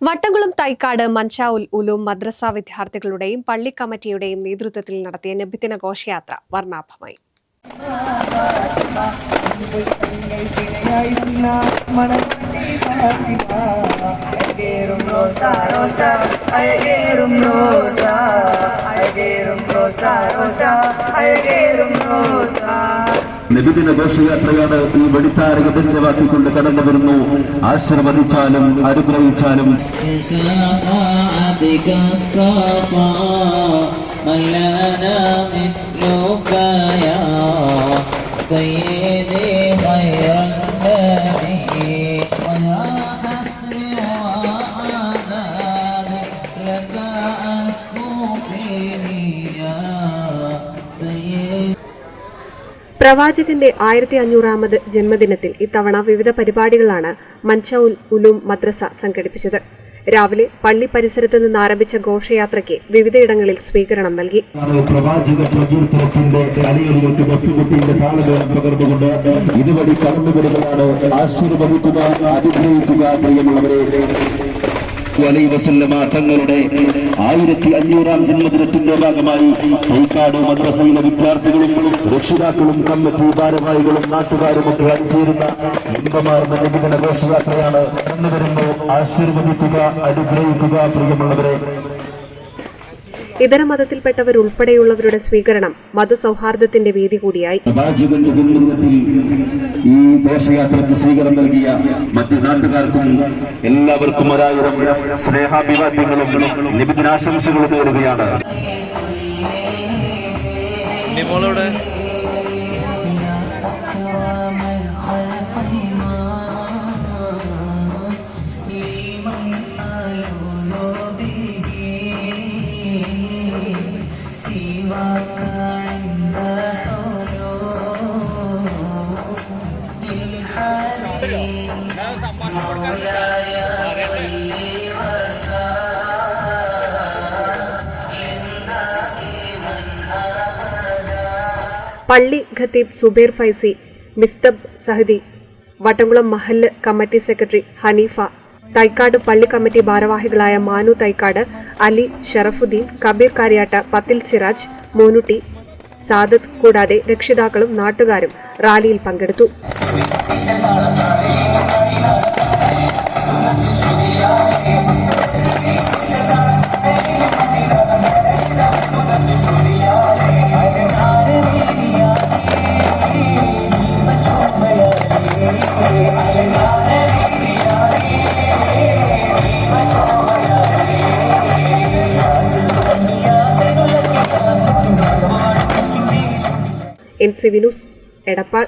വട്ടംകുളം തൈക്കാട് മൻഷാഉൽ ഉലൂം മദ്രസ വിദ്യാർത്ഥികളുടെയും പള്ളി കമ്മിറ്റിയുടെയും നേതൃത്വത്തിൽ നടത്തിയ നബിദിന ഘോഷയാത്ര വർണാഭമായി അഴകേറും റോസാ അഴകേറും റോസാ നിബിദിന ഘോഷയാത്രയാണ് ഈ വെടിത്താരക ധന്യവാക്കിക്കൊണ്ട് കടന്നു വരുന്നു. ആശീർവദിച്ചാലും അനുഗ്രഹിച്ചാലും. لك പ്രവാചകന്റെ ആയിരത്തി അഞ്ഞൂറാമത് ജന്മദിനത്തിൽ ഇത്തവണ വിവിധ പരിപാടികളാണ് മൻഷൌൽ ഉലൂം മദ്രസ സംഘടിപ്പിച്ചത്. രാവിലെ പള്ളി പരിസരത്ത് നിന്ന് ആരംഭിച്ച ഘോഷയാത്രയ്ക്ക് വിവിധയിടങ്ങളിൽ സ്വീകരണം നൽകി. പ്രവാചക പ്രകീർത്തനത്തിന്റെ അലികളിലേക്ക് ബസ്സുകുട്ടിയുടെ താളമേളം പകർന്നുകൊണ്ട് ഇതുവഴി കടന്നു വരുന്നതാണ് ആശീർവദിക്കുക അനുഗ്രഹിക്കുക പ്രിയമുള്ളവരെ. അലൈ വസല്ലമ തങ്ങളുടെ ആയിരത്തി അഞ്ഞൂറാം ജന്മദിനത്തിന്റെ ഭാഗമായി തൈക്കാട് മദ്രസയിലെ വിദ്യാർത്ഥികളും രക്ഷിതാക്കളും കമ്മിറ്റി ഭാരവാഹികളും നാട്ടുകാരും ഒക്കെ അണിചേരുന്ന ഇമ്പമാർന്ന നിബിധന ഘോഷയാത്രയാണ് കടന്നു വരുന്നു ആശീർവദിക്കുക അനുഗ്രഹിക്കുക പ്രിയമുള്ളവരെ. ഇതര മതത്തിൽപ്പെട്ടവർ ഉൾപ്പെടെയുള്ളവരുടെ സ്വീകരണം മതസൗഹാർദ്ദത്തിന്റെ വേദി കൂടിയായി. ഈ ഘോഷയാത്രയ്ക്ക് സ്വീകരണം നൽകിയ മറ്റ് നാട്ടുകാർക്കും എല്ലാവർക്കും ഒരായിരം സ്നേഹാഭിവാദ്യങ്ങളും നിബിദിനാശംസകളും നേരുകയാണ്. പള്ളി ഖത്തീബ് സുബൈർ ഫൈസി മിസ്തബ് സഹദി വട്ടംകുളം മഹല്ല് കമ്മിറ്റി സെക്രട്ടറി ഹനീഫ. തൈക്കാട് പള്ളി കമ്മിറ്റി ഭാരവാഹികളായ മാനു തൈക്കാട് അലി ഷറഫുദ്ദീൻ കബീർ കാര്യാട്ട പത്തിൽ സിറാജ് മോനുട്ടി സാദത്ത് കൂടാതെ രക്ഷിതാക്കളും നാട്ടുകാരും റാലിയിൽ പങ്കെടുത്തു. N C വിനുസ് Edappal